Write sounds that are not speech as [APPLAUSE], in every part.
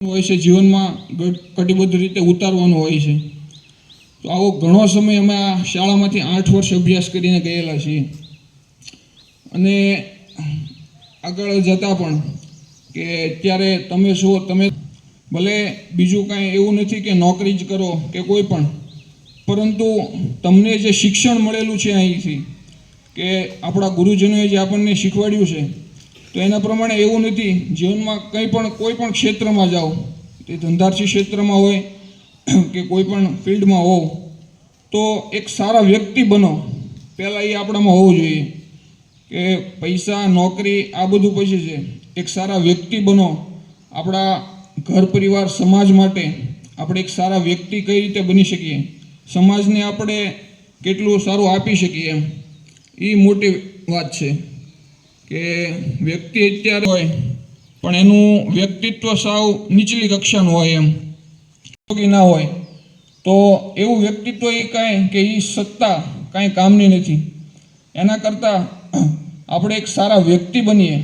હોય છે, જીવનમાં કટિબદ્ધ રીતે ઉતારવાનું હોય છે. તો આવો ઘણો સમય અમે આ શાળામાંથી આઠ વર્ષ અભ્યાસ કરીને ગયેલા છીએ. અને આગળ જતાં પણ કે અત્યારે તમે છો તમે ભલે બીજું કાંઈ એવું નથી કે નોકરી જ કરો કે કોઈ પણ, પરંતુ તમને જે શિક્ષણ મળેલું છે અહીંથી, કે આપણા ગુરુજનોએ જે આપણને શીખવાડ્યું છે તો એના પ્રમાણે એવું નથી, જીવનમાં કંઈ પણ, કોઈ પણ ક્ષેત્રમાં જાઓ, તે ધંધાર્થી ક્ષેત્રમાં હોય, [CLEARS THROAT] કે કોઈ પણ ફિલ્ડમાં હોવ, તો એક સારા વ્યક્તિ બનો. પહેલાં એ આપણામાં હોવું જોઈએ કે પૈસા, નોકરી, આ બધું પછી છે. એક સારા વ્યક્તિ બનો. આપણા ઘર પરિવાર, સમાજ માટે આપણે એક સારા વ્યક્તિ કઈ રીતે બની શકીએ? સમાજને આપણે કેટલું સારું આપી શકીએ એમ? એ મોટી વાત છે. કે વ્યક્તિ અત્યારે હોય, પણ એનું વ્યક્તિત્વ સાવ નીચલી કક્ષાનું હોય એમ. કે ના હોય, તો એવું વ્યક્તિત્વ એ કાંઈ કે એ સત્તા કાંઈ કામની નથી. એના કરતાં આપણે એક સારા વ્યક્તિ બનીએ,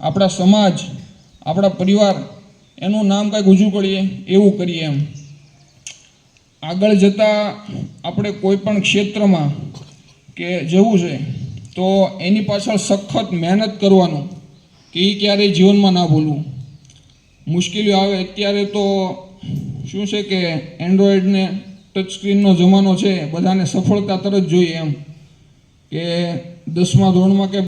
આપણા સમાજ, આપણા પરિવાર, એનું નામ કાંઈક ઊંચું કરીએ, એવું કરીએ એમ. આગળ જતાં આપણે કોઈ પણ ક્ષેત્રમાં કે જવું છે તો એની પાછળ સખત મહેનત કરવાનું કે એ ક્યારેય જીવનમાં ના ભૂલવું. મુશ્કેલીઓ આવે અત્યારે તો શું છે કે એન્ડ્રોઈડને ટચ સ્ક્રીનનો જમાનો છે, બધાને સફળતા તરત જોઈએ એમ કે દસમા ધોરણમાં કે